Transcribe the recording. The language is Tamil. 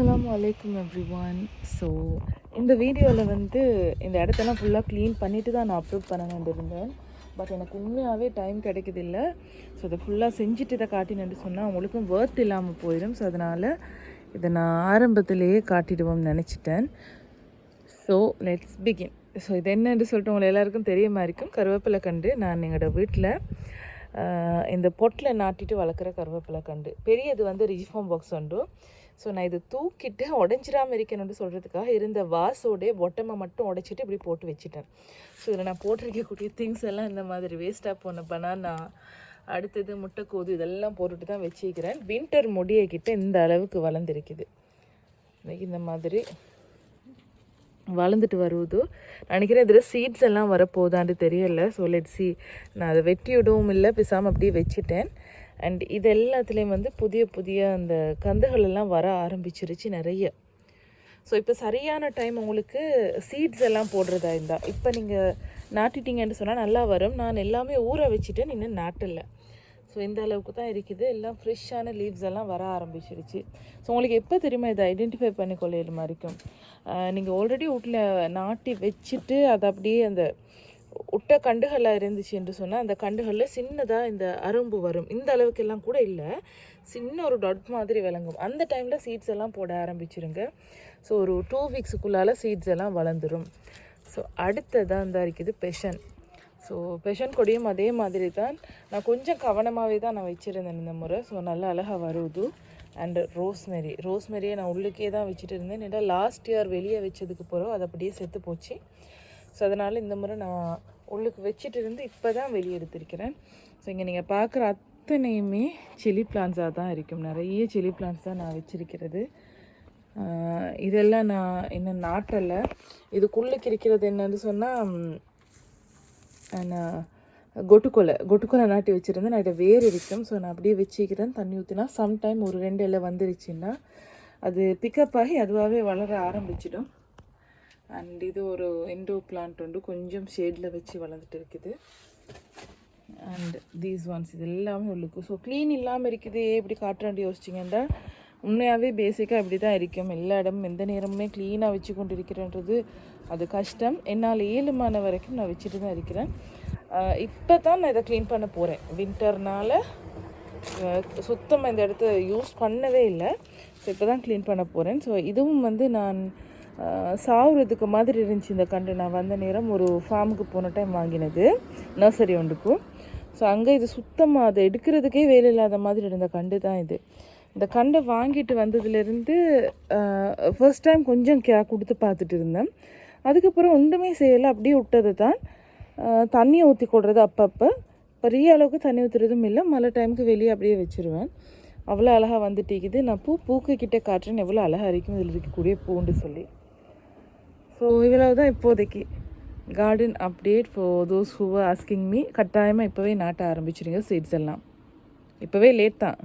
அஸ்ஸலாமு எவ்ரி ஒன் ஸோ இந்த வீடியோவில் வந்து இந்த இடத்தெல்லாம் ஃபுல்லாக க்ளீன் பண்ணிவிட்டு தான் நான் அப்லோட் பண்ண வேண்டியிருந்தேன் பட் எனக்கு உண்மையாகவே டைம் கிடைக்குதில்ல. ஸோ அதை ஃபுல்லாக செஞ்சுட்டு இதை காட்டினு சொன்னால் அவங்களுக்கும் ஒர்த் இல்லாமல் போயிடும் ஸோ அதனால் இதை நான் ஆரம்பத்திலேயே காட்டிடுவோம்னு நினச்சிட்டேன். ஸோ லெட்ஸ் பிகின் ஸோ இது என்னென்று சொல்லிட்டு உங்களை எல்லாருக்கும் தெரியுமா இருக்கும். கருவேப்பிலை கண்டு நான் எங்களோட வீட்டில் இந்த பொட்டில் நாட்டிட்டு வளர்க்குற கருவேப்பிலை கண்டு. பெரியது வந்து ரிஜிஃபார்ம் பாக்ஸ் உண்டு. ஸோ நான் இது தூக்கிட்டு உடஞ்சிடாமல் இருக்கணும்னு சொல்கிறதுக்காக இருந்த வாசோடே ஒட்டமை மட்டும் உடைச்சிட்டு இப்படி போட்டு வச்சுட்டேன். ஸோ இதில் நான் போட்டிருக்கக்கூடிய திங்ஸ் எல்லாம் இந்த மாதிரி வேஸ்ட்டாக போன பனானா அடுத்தது முட்டைக்கோது இதெல்லாம் போட்டுட்டு தான் வச்சுக்கிறேன். வின்டர் முடியக்கிட்ட இந்த அளவுக்கு வளர்ந்துருக்குது. இன்றைக்கி இந்த மாதிரி வளர்ந்துட்டு வருவதோ நினைக்கிறேன் இதில் சீட்ஸ் எல்லாம் வரப்போதான்னு தெரியல. ஸோ லெட் சி நான் அதை வெட்டி விடவும் இல்லை பிசாமல் அப்படியே வச்சுட்டேன். அண்ட் இது எல்லாத்துலேயும் வந்து புதிய புதிய அந்த கந்துகள் எல்லாம் வர ஆரம்பிச்சிருச்சு நிறைய. ஸோ இப்போ சரியான டைம் உங்களுக்கு சீட்ஸ் எல்லாம் போடுறதா இருந்தால் இப்போ நீங்கள் நாட்டிட்டீங்கன்னு சொன்னால் நல்லா வரும். நான் எல்லாமே ஊற வச்சுட்டேன் இன்னும் நாட்டில்லை ஸோ இந்த அளவுக்கு தான் இருக்குது. எல்லாம் ஃப்ரெஷ்ஷான லீவ்ஸ் எல்லாம் வர ஆரம்பிச்சிருச்சு. ஸோ உங்களுக்கு எப்போ தெரியுமா இதை ஐடென்டிஃபை பண்ணி கொள்ளையிற மாதிரி இருக்கும் நீங்கள் ஆல்ரெடி வீட்டில் நாட்டி வச்சுட்டு அதை அப்படியே அந்த உட்ட கண்டுகளாக இருந்துச்சு என்று சொன்னால் அந்த கண்டுகளில் சின்னதாக இந்த அரும்பு வரும். இந்த அளவுக்கெல்லாம் கூட இல்லை. சின்ன ஒரு டாட் மாதிரி விளங்கும். அந்த டைமில் சீட்ஸ் எல்லாம் போட ஆரம்பிச்சிருங்க. ஸோ ஒரு டூ வீக்ஸுக்குள்ளால் சீட்ஸ் எல்லாம் வளர்ந்துடும் ஸோ அடுத்ததாக இந்த இருக்குது பெஷன் ஸோ பெஷன் கொடியும் அதே மாதிரி தான் நான் கொஞ்சம் கவனமாகவே தான் நான் வச்சுருந்தேன் இந்த முறை. ஸோ நல்லா அழகாக வருது. அண்டு ரோஸ்மெரி ரோஸ்மெரியை நான் உள்ளுக்கே தான் வச்சுட்டு இருந்தேன் ஏன்னா லாஸ்ட் இயர் வெளியே வச்சதுக்கு பிறகு அது அப்படியே செத்து போச்சு. ஸோ அதனால் இந்த முறை நான் உள்ளுக்கு வச்சுட்டு இருந்து இப்போ தான் வெளியே எடுத்திருக்கிறேன். ஸோ இங்கே நீங்கள் பார்க்குற அத்தனையுமே சில்லி பிளான்ஸாக தான் இருக்கும். நிறைய சில்லி பிளான்ஸ் தான் நான் வச்சுருக்கிறது. இதெல்லாம் நான் இன்னும் நாட்டலை. இதுக்குள்ளுக்கு இருக்கிறது என்னன்னு சொன்னால் நான் கொட்டுக்கொலை கொட்டுக்கொலை நாட்டி வச்சுருந்தேன். நான் இதை வேர் இருக்கும் ஸோ நான் அப்படியே வச்சுக்கிறேன். தண்ணி ஊற்றினா சம்டைம் ஒரு ரெண்டு இலை வந்துருச்சுன்னா அது பிக்கப் ஆகி அதுவாகவே வளர ஆரம்பிச்சிடும். அண்ட் இது ஒரு இண்டோ பிளான்ட் உண்டு. கொஞ்சம் ஷேடில் வச்சு வளர்ந்துட்டு இருக்குது. அண்ட் தீஸ் ஒன்ஸ் இது எல்லாமே உள்ளுக்கு. ஸோ க்ளீன் இல்லாமல் இருக்குது. எப்படி காட்டுறாண்டு யோசிச்சிங்கன்னா உண்மையாகவே பேசிக்காக இப்படி தான் இருக்கும். எல்லா இடமும் எந்த நேரமுமே க்ளீனாக வச்சு கொண்டு இருக்கிறேன்றது அது கஷ்டம். என்னால் ஏழுமான வரைக்கும் நான் வச்சுட்டு தான் இருக்கிறேன். இப்போ தான் நான் இதை க்ளீன் பண்ண போகிறேன் வின்டர்னால் சுத்தமாக இந்த இடத்த யூஸ் பண்ணவே இல்லை. ஸோ இப்போ தான் க்ளீன் பண்ண போகிறேன் ஸோ இதுவும் வந்து நான் சாகுறதுக்கு மாதிரி இருந்துச்சு இந்த கண்டு நான் வந்த நேரம் ஒரு ஃபார்முக்கு போன டைம் வாங்கினது. நர்சரி ஒன்றுக்கும். ஸோ அங்கே இது சுத்தமாக அதை எடுக்கிறதுக்கே வேலை இல்லாத மாதிரி இருந்த கண்டு தான் இது. இந்த கண்டை வாங்கிட்டு வந்ததுலேருந்து ஃபர்ஸ்ட் டைம் கொஞ்சம் கே கொடுத்து பார்த்துட்டு இருந்தேன். அதுக்கப்புறம் ஒன்றுமே செய்யலை அப்படியே விட்டது தான். தண்ணியை ஊற்றி கொடுறது அப்பப்போ. பெரிய அளவுக்கு தண்ணி ஊற்றுறதும் இல்லை. மழை டைமுக்கு வெளியே அப்படியே வச்சுருவேன். அவ்வளோ அழகாக வந்துட்டிக்குது. நான் பூ பூக்கு காற்றுன்னு காட்டுறேன்னு எவ்வளோ அழகாக இருக்கும் இதில் இருக்கக்கூடிய பூண்டு சொல்லி. ஸோ இவ்வளவு தான் இப்போதைக்கு. Garden update for those who asking me கட்டாயமாக இப்போவே நாட்ட ஆரம்பிச்சிருங்க சீட்ஸ் எல்லாம். இப்போவே லேட் தான்.